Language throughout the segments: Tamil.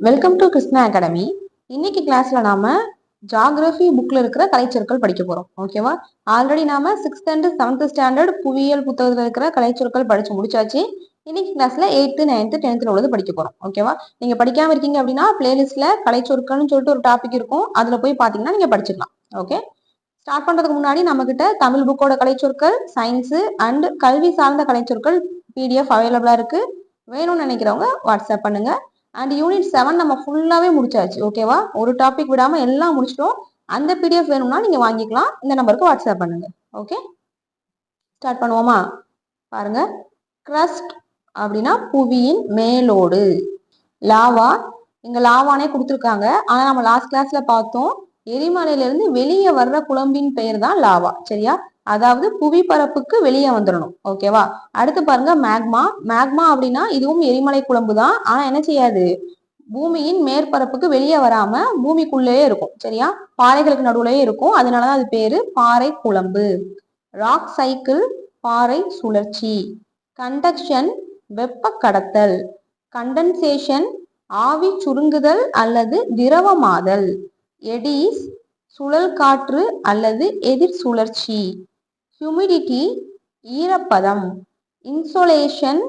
வெல்கம் டு கிருஷ்ணா அகாடமி இன்னைக்கு கிளாஸ்ல நாம ஜாகிரபி புக்ல இருக்கிற கலைச்சொற்கள் படிக்க போறோம். ஓகேவா ஆல்ரெடி நாம சிக்ஸ்த் அண்ட் செவன்த் ஸ்டாண்டர்ட் புவியியல் புத்தகத்துல இருக்கிற கலைச்சொற்கள் படிச்சு முடிச்சாச்சு. இன்னைக்கு கிளாஸ்ல எயித்து நைன்த் டென்த்ல உள்ளது படிக்க போறோம். ஓகேவா நீங்க படிக்காம இருக்கீங்க அப்படின்னா பிளேலிஸ்ட்ல கலைச்சொற்கள்னு சொல்லிட்டு ஒரு டாபிக் இருக்கும். அதுல போய் பாத்தீங்கன்னா நீங்க படிச்சுக்கலாம் ஓகே ஸ்டார்ட் பண்றதுக்கு முன்னாடி நம்ம கிட்ட தமிழ் புக்கோட கலைச்சொற்கள் சயின்ஸ் அண்ட் கல்வி சார்ந்த கலைச்சொற்கள் பிடிஎஃப் அவைலபிளா இருக்கு. வேணும்னு நினைக்கிறவங்க வாட்ஸ்அப் பண்ணுங்க. அண்ட் யூனிட் செவன் நம்ம ஃபுல்லாவே முடிச்சாச்சு ஓகேவா ஒரு டாபிக் விடாம எல்லாம் முடிச்சிட்டோம். அந்த பிடிஎஃப் வேணும்னா நீங்க வாங்கிக்கலாம். இந்த நம்பருக்கு வாட்ஸ்அப் பண்ணுங்க ஓகே ஸ்டார்ட் பண்ணுவோமா? பாருங்க. க்ரஸ்ட் அப்படின்னா புவியின் மேலோடு. லாவா இங்க லாவானே கொடுத்துருக்காங்க. ஆனா நம்ம லாஸ்ட் கிளாஸ்ல பார்த்தோம் எரிமலையில இருந்து வெளியே வர்ற குழம்பின் பெயர் தான் லாவா சரியா? அதாவது புவி பரப்புக்கு வெளியே வந்துடணும் ஓகேவா அடுத்து பாருங்க மேக்மா மேக்மா அப்படின்னா இதுவும் எரிமலை குழம்பு தான் ஆனா என்ன செய்யாது? பூமியின் மேற்பரப்புக்கு வெளியே வராம பூமிக்குள்ளேயே இருக்கும். சரியா? பாறைகளுக்கு நடுவுலயே இருக்கும். அதனாலதான் அது பேரு பாறை குழம்பு. ராக் சைக்கிள் பாறை சுழற்சி. கண்டக்ஷன் வெப்ப கடத்தல். கண்டன்சேஷன் ஆவி சுருங்குதல் அல்லது திரவமாதல். எடிஸ் சுழல் காற்று அல்லது எதிர் சுழற்சி. ஹியூமிடிட்டி ஈரப்பதம் இன்சோலேஷன்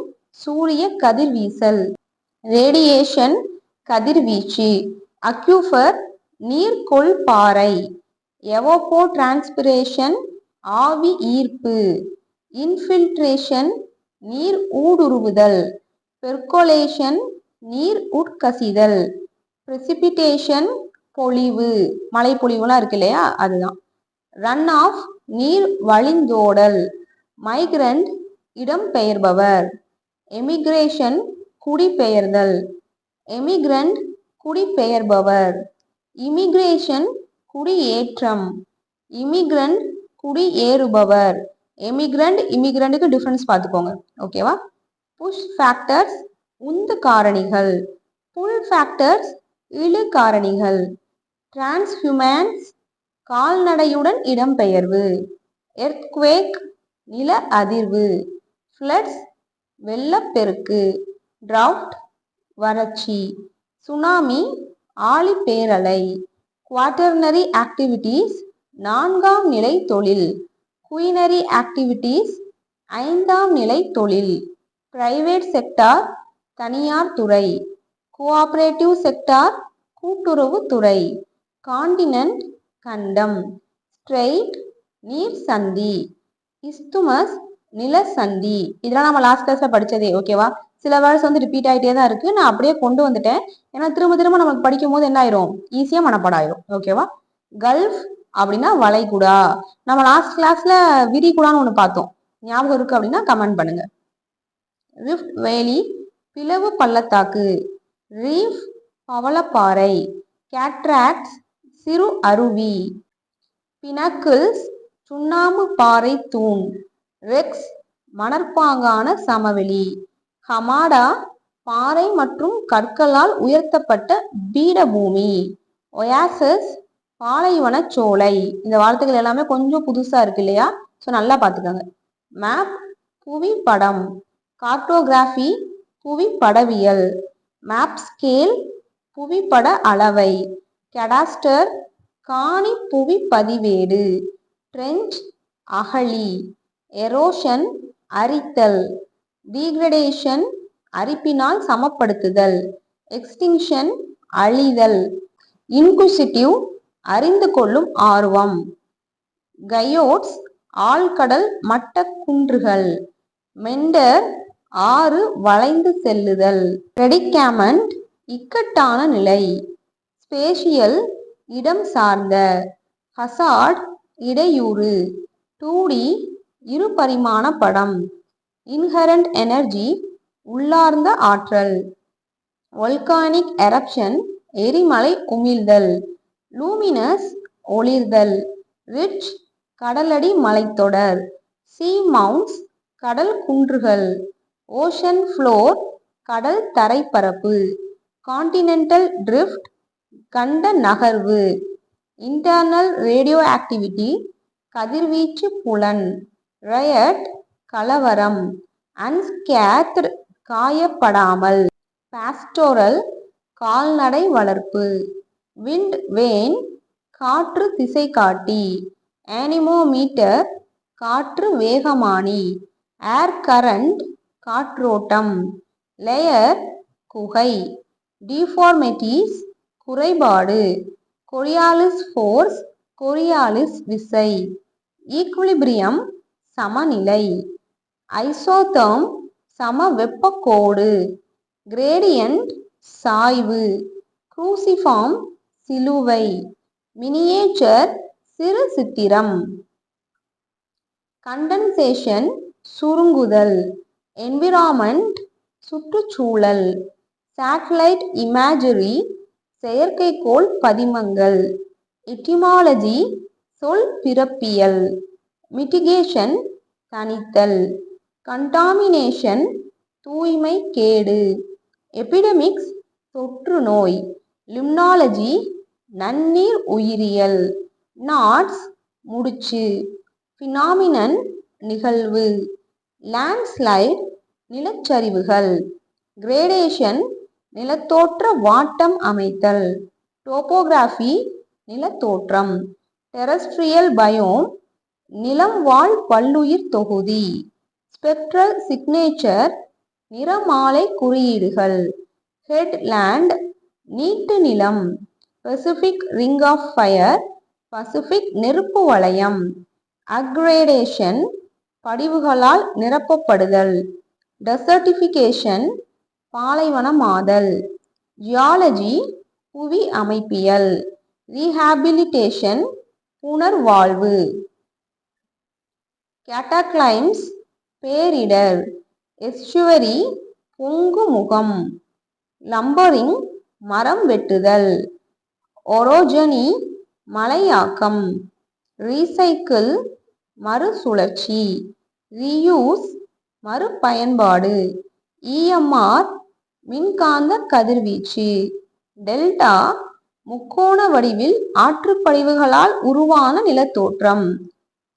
சூரிய கதிர்வீசல் ரேடியேஷன் கதிர்வீச்சு அக்யூஃபர் நீர்கொள் பாறை எவோபோ டிரான்ஸ்பிரேஷன் ஆவி ஈர்ப்பு இன்ஃபில்ட்ரேஷன் நீர் ஊடுருவுதல் பெர்கோலேஷன் நீர் உட்கசிதல் precipitation பொழிவு மழை பொழிவுலாம் இருக்கு இல்லையா? அதுதான். ரன் ஆஃப் நீர் வழிந்தோடல். மைக்ரண்ட் இடம்பெயர்பவர் எமிக்ரேஷன் குடிபெயர்தல். எமிக்ரண்ட் குடிபெயர்பவர். இமிகிரேஷன் குடியேற்றம். இமிகிரண்ட் குடியேறுபவர். எமிக்ரண்ட் இமிகிரண்ட்டுக்கு டிஃப்ரென்ஸ் பார்த்துக்கோங்க. ஓகேவா புஷ் ஃபேக்டர்ஸ் உந்து காரணிகள். புல் ஃபேக்டர்ஸ் இழு காரணிகள். டிரான்ஸ்ஹியூமன்ஸ் கால்நடையுடன் இடம்பெயர்வு. எர்த்குவேக் நில அதிர்வு. ஃப்ளட்ஸ் வெள்ளப்பெருக்கு. ட்ரவுட் வறட்சி. சுனாமி ஆழிப்பேரலை. குவாட்டர்னரி ஆக்டிவிட்டீஸ் நான்காம் நிலை தொழில். குயினரி ஆக்டிவிட்டீஸ் ஐந்தாம் நிலை தொழில். பிரைவேட் செக்டார் தனியார் துறை. கோஆபரேட்டிவ் செக்டார் கூட்டுறவு துறை. காண்டினன்ட் கண்டம். ஸ்ட்ரெயிட் நீர் சந்தி. இஸ்துமஸ் நிலசந்தி இதெல்லாம் நம்ம லாஸ்ட் கிளாஸ்ல படிச்சதே ஓகேவா சில வேர்ட்ஸ் வந்து ரிப்பீட் ஆகிட்டே தான் இருக்கு. நான் அப்படியே கொண்டு வந்துட்டேன். ஏன்னா திரும்ப திரும்ப நமக்கு படிக்கும் போது என்ன ஆயிரும்? ஈஸியா மனப்பாடம் ஆயிரும் ஓகேவா கல்ஃப் அப்படின்னா வளைகுடா. நம்ம லாஸ்ட் கிளாஸ்ல விரிகுடான்னு ஒன்று பார்த்தோம். ஞாபகம் இருக்கு அப்படின்னா கமெண்ட் பண்ணுங்க. ரிஃப்ட் வேலி பிளவு பள்ளத்தாக்கு. ரீஃப் பவளப்பாறை. கேட்ராக்ட்ஸ் சிறு அருவி. பினக்கிள்ஸ் சுண்ணாம்பு பாறை தூண். ரெக்ஸ் மணற்பாங்கான சமவெளி. ஹமாடா பாறை மற்றும் கற்களால் உயர்த்தப்பட்ட பீடபூமி. ஒயாசஸ் பாலைவன சோலை. இந்த வார்த்தைகள் எல்லாமே கொஞ்சம் புதுசா இருக்கு இல்லையா? ஸோ நல்லா பார்த்துக்கோங்க. மேப் புவி படம் கார்டோகிராஃபி புவி படவியல் மேப் ஸ்கேல் புவிப்பட அளவை. கெடாஸ்டர் காணி புவி பதிவேடு. ட்ரெஞ்ச் அகழி. எரோஷன் அரித்தல். டீக்ரடேஷன் அரிப்பினால் சமப்படுத்துதல். எக்ஸ்டிங்ஷன் அழிதல். இன்குசிட்டிவ் அறிந்து கொள்ளும் ஆர்வம். கயோட்ஸ் ஆழ்கடல் மட்ட குன்றுகள். மெண்டர் ஆறு வளைந்து செல்லுதல். ரெடிகேமண்ட் இக்கட்டான நிலை. ஸ்பேஷியல் இடம் சார்ந்த ஹசார்ட் இடையூறு. டூடி இருபரிமாண படம். இன்ஹரண்ட் எனர்ஜி உள்ளார்ந்த ஆற்றல். ஒல்கானிக் எரப்ஷன் எரிமலை உமிழ்தல். லூமினஸ் ஒளிர்தல். ரிச் கடலடி மலைத்தொடர். சீ மவுண்ட்ஸ் கடல் குன்றுகள். ஓஷன் ஃப்ளோர் கடல் தரைப்பரப்பு. கான்டினென்டல் ட்ரிஃப்ட் கண்ட நகர்வு இன்டர்னல் ரேடியோ ஆக்டிவிட்டி கதிர்வீச்சு புலன். ரயட் கலவரம். அன்ஸ்கேத்ட் காயப்படாமல். பாஸ்டோரல் கால்நடை வளர்ப்பு. விண்ட் வேன் காற்று திசை காட்டி ஆனிமோமீட்டர் காற்று வேகமானி. ஏர் கரண்ட் காற்றோட்டம். லேயர் குகை. டிஃபார்மெட்டிஸ் குறைபாடு. கொரியாலிஸ் ஃபோர்ஸ் கொரியாலிஸ் விசை. ஈக்குலிபிரியம் சமநிலை. ஐசோதர்ம் சம வெப்பக்கோடு கிரேடியன்ட் சாய்வு. குரூசிஃபார்ம் சிலுவை. மினியேச்சர் சிறு சித்திரம். கண்டன்சேஷன் சுருங்குதல். என்விரான்மெண்ட் சுற்றுச்சூழல். சேட்டலைட் இமேஜரி செயற்கைக்கோள் பதிமங்கள். எட்டிமாலஜி சொல் பிறப்பியல். மிட்டிகேஷன் தணித்தல். கண்டாமினேஷன் தூய்மை கேடு. எபிடமிக்ஸ் தொற்று நோய். லிம்னாலஜி நன்னீர் உயிரியல். நாட்ஸ் முடிச்சு. ஃபினாமினன் நிகழ்வு. லேண்ட்ஸ்லைட் நிலச்சரிவுகள். கிரேடேஷன் நிலத்தோற்ற வாட்டம் அமைத்தல். டோபோகிராஃபி நிலத்தோற்றம். டெரஸ்ட்ரியல் பயோம் நிலம் வாழ் பல்லுயிர் தொகுதி. ஸ்பெக்ட்ரல் சிக்னேச்சர் நிறமாலை குறியீடுகள். ஹெட்லேண்ட் நீட்டு நிலம். Pacific ring of fire Pacific நெருப்பு வளையம். அக்ரேடேஷன் படிவுகளால் நிரப்பப்படுதல். டெசர்டிஃபிகேஷன் பாலைவனமாதல் ஜியாலஜி புவி அமைப்பியல். ரீஹாபிலிட்டேஷன் புனர்வாழ்வு. கேட்டாக்ளைம்ஸ் பேரிடர். எஸ்சுவரி பொங்குமுகம். லம்பரிங் மரம் வெட்டுதல். ஒரோஜனி மலையாக்கம். ரீசைக்கிள் மறுசுழற்சி. ரீயூஸ் மறுபயன்பாடு. இஎம்ஆர் மின்காந்த கதிர்வீச்சு. டெல்டா முக்கோண வடிவில் ஆற்றுப்படிவுகளால் உருவான நிலத்தோற்றம்.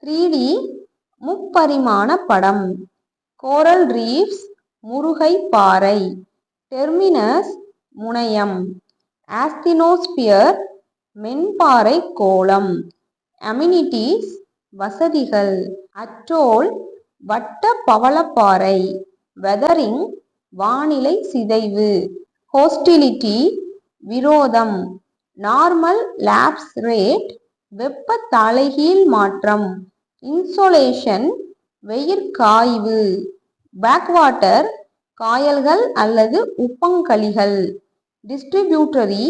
த்ரீ டி முப்பரிமாண படம். கோரல் ரீஃப்ஸ் முருகை பாறை. டெர்மினஸ் முனையம். ஆஸ்தினோஸ்பியர் மென்பாறை கோளம். அமினிட்டிஸ் வசதிகள். அட்டோல் வட்ட பவளப்பாறை வெதரிங் வானிலை சிதைவு. ஹோஸ்டிலிட்டி விரோதம். நார்மல் லேப்ஸ் ரேட் வெப்ப தலைகீழ் மாற்றம். இன்சோலேஷன் வெயிற்காய்வு பேக்வாட்டர் காயல்கள் அல்லது உப்பங்களிகள் டிஸ்ட்ரிபியூட்டரி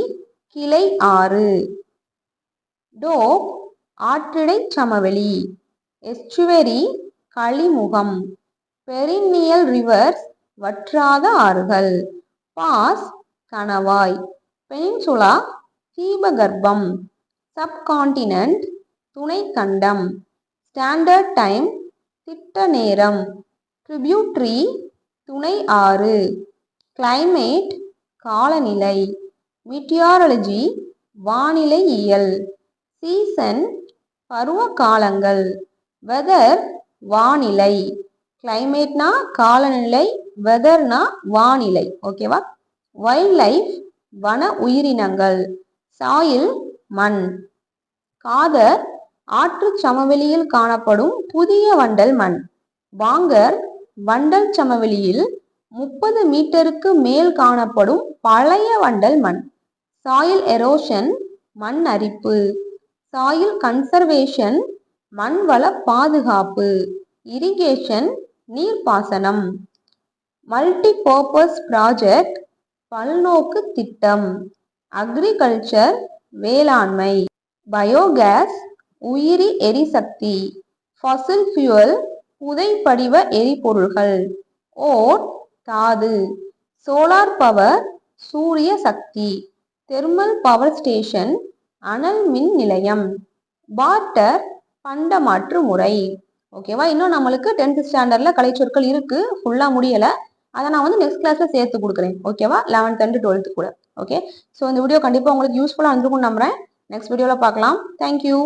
கிளை ஆறு. டோப் ஆற்றிடை சமவெளி. எஸ்டுவெரி களிமுகம் பெரினியல் ரிவர்ஸ் வற்றாத ஆறுகள். பாஸ் கணவாய். பெனின்சுலா தீபகற்பம். சப்கான்டினென்ட் துணைக்கண்டம். ஸ்டாண்டர்ட் டைம் திட்ட நேரம் ட்ரிபியூட்ரி துணை ஆறு. கிளைமேட் காலநிலை. மீட்டியாரலஜி வானிலையியல். சீசன் பருவ காலங்கள் வெதர் வானிலை. கிளைமேட்னா காலநிலை வெதர்னா வானிலை. ஓகேவா வைல்ட் லைஃப் வன உயிரினங்கள். சாயில் மண். காதர் ஆற்று சமவெளியில் காணப்படும் புதிய வண்டல் மண். வாங்கர் வண்டல் சமவெளியில் முப்பது மீட்டருக்கு மேல் காணப்படும் பழைய வண்டல் மண். சாயில் எரோஷன் மண் அரிப்பு. சாயில் கன்சர்வேஷன் மண் வள பாதுகாப்பு. இரிகேஷன் நீர்ப்பாசனம். மல்டி பர்பஸ் ப்ராஜெக்ட் பல்நோக்கு திட்டம். அக்ரிகல்ச்சர் வேளாண்மை. பயோகேஸ் உயிரி எரிசக்தி. ஃபசில் ஃபியூல் புதைப்படிவ எரிபொருள்கள். ஓட் தாது. சோலார் பவர் சூரிய சக்தி. தெர்மல் பவர் ஸ்டேஷன் அனல் மின் நிலையம். பார்ட்டர் பண்டமாற்று முறை. ஓகேவா? இன்னும் நம்மளுக்கு டென்த் ஸ்டாண்டர்ட்ல கலைச்சொற்கள் இருக்கு. ஃபுல்லா முடியல. அதை நான் வந்து நெக்ஸ்ட் கிளாஸ்ல சேர்த்து கொடுக்குறேன். ஓகேவா? லெவன்த் அண்ட் டுவெல்த் கூட. ஓகே? ஸோ இந்த வீடியோ கண்டிப்பாக உங்களுக்கு யூஸ்ஃபுல்லாக இருந்திருக்கும் நம்புறேன். நெக்ஸ்ட் வீடியோவில் பார்க்கலாம். தேங்க்யூ